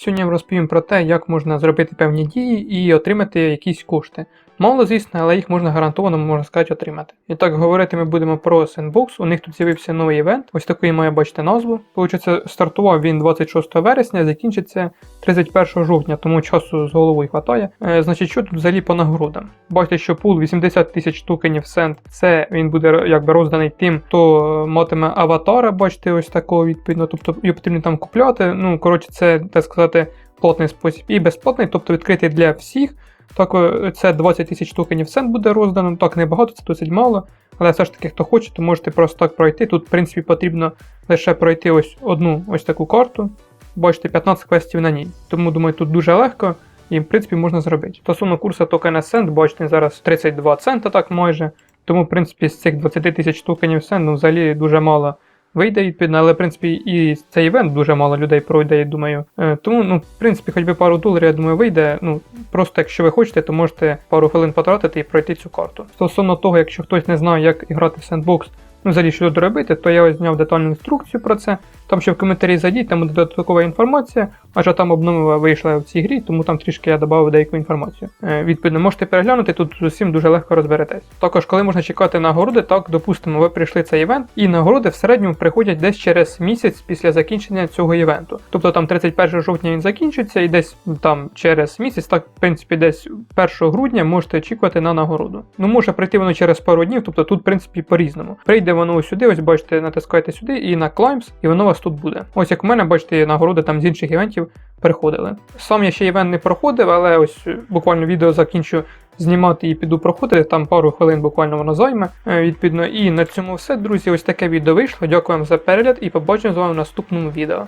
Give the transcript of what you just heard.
Сьогодні я розповім про те, як можна зробити певні дії і отримати якісь кошти. Мало, звісно, але їх можна гарантовано, можна сказати, отримати. І так говорити ми будемо про Sandbox. У них тут з'явився новий івент. Ось такий має бачити назву. Получиться, стартував він 26 вересня, закінчиться 31 жовтня, тому часу з головою хватає. Е, значить, що тут взагалі по нагородам? Бачите, що пул 80 тисяч токенів Сент. Це він буде якби розданий тим, хто матиме аватара, бачите, ось такого відповідно. Тобто його потрібно там купляти. Ну, коротше, це так сказати, платний спосіб і безплатний, тобто відкритий для всіх. Так, це 20 тисяч токенів цент буде роздано. Так, небагато, це досить мало. Але все ж таки, хто хоче, то можете просто так пройти. Тут, в принципі, потрібно лише пройти ось одну ось таку карту. Бачите, 15 квестів на ній. Тому думаю, тут дуже легко і в принципі можна зробити. Стосовно курсу токена Сент, бачите, зараз 32 цента, так майже. Тому, в принципі, з цих 20 тисяч токенів Сент, ну, взагалі дуже мало вийде відповідно, але в принципі і цей івент дуже мало людей пройде, я думаю. Е, Тому, ну, в принципі, хоч би пару доларів, я думаю, вийде. Ну, просто якщо ви хочете, то можете пару хвилин потратити і пройти цю карту. Стосовно того, якщо хтось не знає, як грати в Sandbox, ну, взагалі, що тут робити, то я зняв детальну інструкцію про це. Там ще в коментарі зайдіть, там буде додаткова інформація, адже там обнова вийшла в цій грі, тому там трішки я додав деяку інформацію. Е, відповідно, можете переглянути, тут з усім дуже легко розберетесь. Також, коли можна чекати нагороди, так, допустимо, ви прийшли цей івент, і нагороди в середньому приходять десь через місяць після закінчення цього івенту. Тобто там 31 жовтня він закінчиться, і десь там через місяць, так, в принципі, десь 1 грудня можете очікувати на нагороду. Ну, може прийти воно через пару днів, тобто тут, в принципі, по-різному. Прийде воно ось сюди, ось бачите, натискаєте сюди і на Climbs, і воно у вас тут буде. Ось як у мене, бачите, нагороди там з інших івентів приходили. Сам я ще івент не проходив, але ось буквально відео закінчу знімати і піду проходити. Там пару хвилин буквально воно займе. е, Відповідно, і на цьому все, друзі. Ось таке відео вийшло. Дякую вам за перегляд і побачимо з вами в наступному відео.